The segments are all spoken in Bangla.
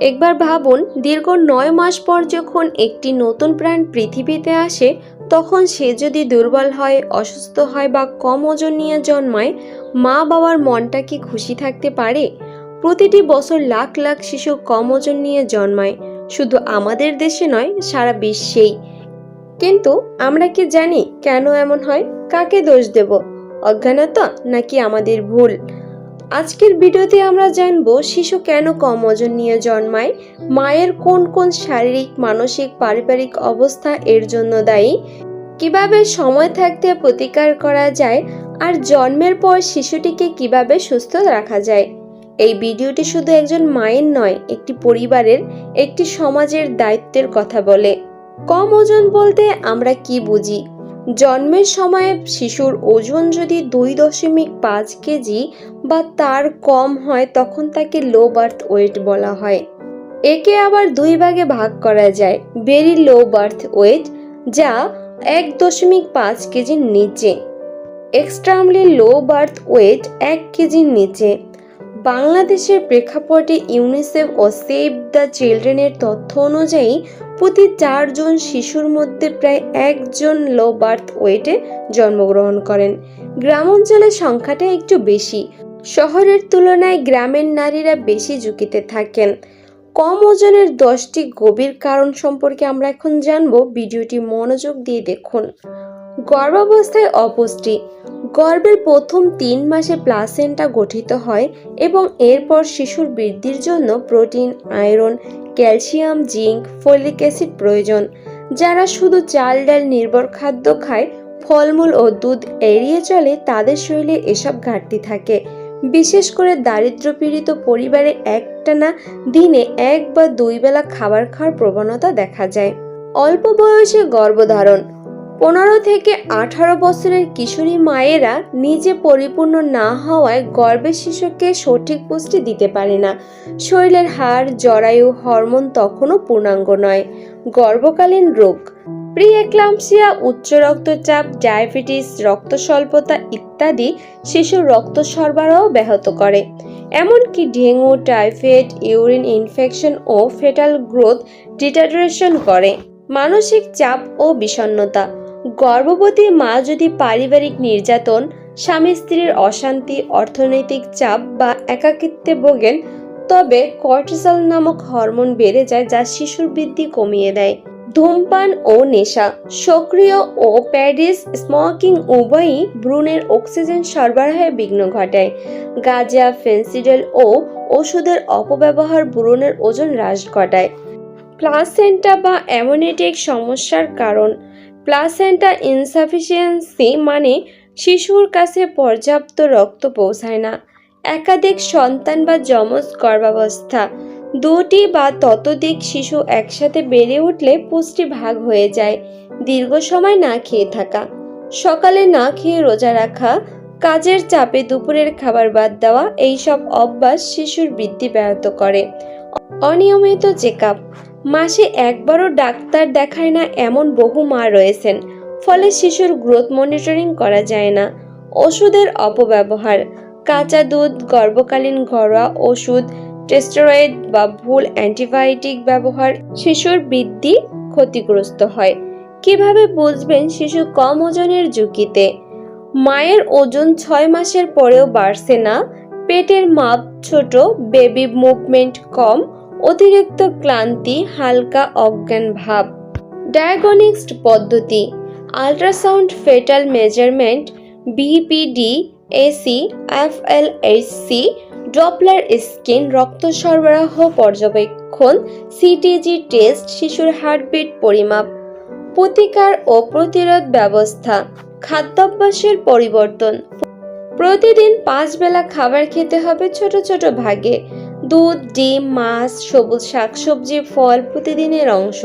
একবার ভাবুন, দীর্ঘ নয় মাস পর যখন একটি নতুন প্রাণ পৃথিবীতে আসে, তখন সে যদি দুর্বল হয়, অসুস্থ হয় বা কম ওজন নিয়ে জন্মায়, মা বাবার মনটা কি খুশি থাকতে পারে? প্রতিটি বছর লাখ লাখ শিশু কম ওজন নিয়ে জন্মায়। শুধু আমাদের দেশে নয়, সারা বিশ্বেই। কিন্তু আমরা কি জানি কেন এমন হয়? কাকে দোষ দেব? অজ্ঞানতা নাকি আমাদের ভুল? আজকের ভিডিওতে আমরা জানব শিশু কেন কম ওজন নিয়ে জন্মায়, মায়ের কোন কোন শারীরিক, মানসিক, পারিবারিক অবস্থা এর জন্য দায়ী, কীভাবে সময় থাকতে প্রতিকার করা যায়, আর জন্মের পর শিশুটিকে কীভাবে সুস্থ রাখা যায়। এই ভিডিওটি শুধু একজন মায়ের নয়, একটি পরিবারের, একটি সমাজের দায়িত্বের কথা বলে। কম ওজন বলতে আমরা কি বুঝি? জন্মের সময় শিশুর ওজন যদি দুই দশমিক পাঁচ কেজি বা তার কম হয় তখন তাকে লো বার্থ ওয়েট বলা হয়। একে আবার দুই ভাগে ভাগ করা যায় ভেরি লো বার্থ ওয়েট যা এক দশমিক পাঁচ কেজির নিচে। এক্সট্রামলি লো বার্থ ওয়েট এক কেজির নিচে। বাংলাদেশের প্রেক্ষাপটে ইউনিসেফ ও সেভ দ্য চিলড্রেনের তথ্য অনুযায়ী প্রতি চারজন শিশুর মধ্যে প্রায় একজন লো বার্থ ওয়েটে জন্মগ্রহণ করেন। গ্রামাঞ্চলের সংখ্যাটা একটু বেশি। শহরের তুলনায় গ্রামের নারীরা বেশি ঝুঁকিতে থাকেন। কম ওজনের দশটি গভীর কারণ সম্পর্কে আমরা এখন জানব। ভিডিওটি মনোযোগ দিয়ে দেখুন। গর্ভাবস্থায় অপুষ্টি। গর্ভের প্রথম তিন মাসে প্লাসেন্টা গঠিত হয় এবং এরপর শিশুর বৃদ্ধির জন্য protein, iron, calcium, zinc, folic acid প্রয়োজন, যারা শুধু চাল, ডাল নির্ভর খাদ্য খায়, ফলমূল ও দুধ এড়িয়ে চলে তাদের শরীরে এসব ঘাটতি থাকে। বিশেষ করে দারিদ্র্যপীড়িত পরিবারে একটানা দিনে এক বা দুই বেলা খাবার খাওয়ার প্রবণতা দেখা যায়। অল্প বয়সে গর্ভধারণ। পনেরো থেকে আঠারো বছরের কিশোরী মায়েরা নিজে পরিপূর্ণ না হওয়ায় গর্ভের শিশুকে সঠিক পুষ্টি দিতে পারে না। শরীরের হাড়, জরায়ু, হরমোন তখনও পূর্ণাঙ্গ নয়। গর্ভকালীন রোগ। প্রি এক্লাম্পসিয়া উচ্চ রক্তচাপ, ডায়াবেটিস রক্ত স্বল্পতা ইত্যাদি শিশুর রক্ত সরবরাহ ব্যাহত করে। এমনকি ডেঙ্গু, টাইফয়েড, ইউরিন ইনফেকশন ও ফেটাল গ্রোথ ডিটারেশন করে। মানসিক চাপ ও বিষণ্ণতা। গর্ভবতী মা যদি পারিবারিক নির্যাতন, স্বামী স্ত্রীর অশান্তি, অর্থনৈতিক চাপ বা একাকিত্বে ভোগেন, তবে কর্টিসল নামক হরমোন বেড়ে যায় যা শিশুর বৃদ্ধি কমিয়ে দেয়। ধূমপান ও নেশা, সক্রিয় ও প্যারিস স্মোকিং উভয়ই ভ্রূণের অক্সিজেন সরবরাহে বিঘ্ন ঘটায়। গাঁজা, ফেন্সিডেল ও ওষুধের অপব্যবহার ভ্রূণের ওজন হ্রাস ঘটায়। প্লাসেন্টা বা অ্যামোনেটিক সমস্যার কারণ। প্লাসেন্টা ইনসাফিসিয়েন্সি মানে শিশুর কাছে পর্যাপ্ত রক্ত পৌঁছায় না। একাধিক সন্তান বা যমজ গর্ভাবস্থা। দুটি বা ততোধিক শিশু একসাথে বেড়ে উঠলে পুষ্টি ভাগ হয়ে যায়, দীর্ঘ সময় না খেয়ে থাকা। সকালে না খেয়ে রোজা রাখা, কাজের চাপে দুপুরের খাবার বাদ দেওয়া, এইসব অভ্যাস শিশুর বৃদ্ধি ব্যাহত করে। অনিয়মিত চেক মাসে একবারও ডাক্তার দেখায় না এমন বহু মা রয়েছেন, ফলে শিশুর গ্রোথ মনিটরিং করা যায় না। ওষুধের অপব্যবহার। কাঁচা দুধ, গর্ভকালীন ঘরোয়া ওষুধ টেস্টেরয়েড বা ভুল অ্যান্টিবায়োটিক ব্যবহার শিশুর বৃদ্ধি ক্ষতিগ্রস্ত হয়। কীভাবে বুঝবেন শিশু কম ওজনের ঝুঁকিতে? মায়ের ওজন ছয় মাসের পরেও বাড়ছে না। পেটের মাপ ছোট বেবি মুভমেন্ট কম, অতিরিক্ত ক্লান্তি, হালকা অজ্ঞান ভাব। ডায়াগনিক্সড পদ্ধতি ultrasound foetal measurement BPD AC FLSC Doppler scan, রক্ত সরবরাহ, পর্যবেক্ষণ সিটিজি টেস্ট শিশুর হার্টবিট পরিমাপ, প্রতিকার ও প্রতিরোধ ব্যবস্থা, খাদ্যাভ্যাসের পরিবর্তন। প্রতিদিন পাঁচ বেলা খাবার খেতে হবে ছোট ছোট ভাগে। দুধ, ডিম, মাছ, সবুজ শাকসবজি, ফল প্রতিদিনের অংশ।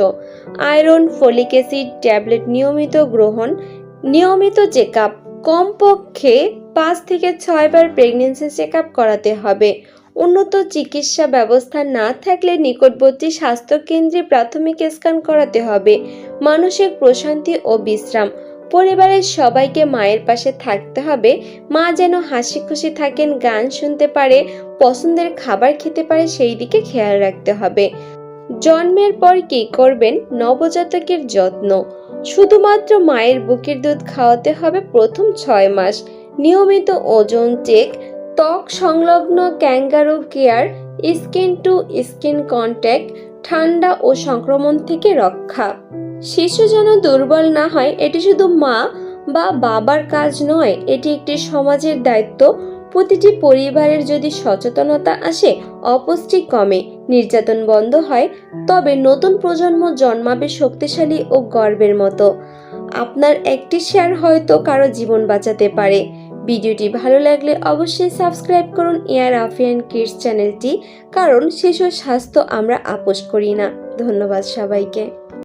আয়রন, ফলিক অ্যাসিড ট্যাবলেট নিয়মিত গ্রহণ, নিয়মিত চেক আপ কমপক্ষে পাঁচ থেকে ছয়বার প্রেগনেন্সি চেক আপ করাতে হবে। উন্নত চিকিৎসা ব্যবস্থা না থাকলে নিকটবর্তী স্বাস্থ্যকেন্দ্রে প্রাথমিক স্ক্যান করাতে হবে। মানসিক প্রশান্তি ও বিশ্রাম। পরিবারের সবাইকে মায়ের পাশে থাকতে হবে। মা যেন হাসি খুশি থাকেন, গান শুনতে পারে, পছন্দের খাবার খেতে পারে, সেই দিকে খেয়াল রাখতে হবে। জন্মের পর কি করবেন? নবজাতকের যত্ন। শুধুমাত্র মায়ের বুকের দুধ খাওয়াতে হবে প্রথম ছয় মাস। নিয়মিত ওজন চেক, ত্বক সংলগ্ন kangaroo care, skin to skin contact, ঠান্ডা ও সংক্রমণ থেকে রক্ষা। শিশু যেন দুর্বল না হয়, এটি শুধু মা বা বাবার কাজ নয়, এটি একটি সমাজের দায়িত্ব। প্রতিটি পরিবারের যদি সচেতনতা আসে, অপুষ্টি কমে। নির্যাতন বন্ধ হয়, তবে নতুন প্রজন্ম জন্মাবে শক্তিশালী ও গর্বের মতো। আপনার একটি শেয়ার হয়তো কারও জীবন বাঁচাতে পারে। ভিডিওটি ভালো লাগলে অবশ্যই সাবস্ক্রাইব করুন এয়ার আফিয়ান কিডস চ্যানেলটি, কারণ শিশুর স্বাস্থ্য আমরা আপোষ করি না। ধন্যবাদ সবাইকে।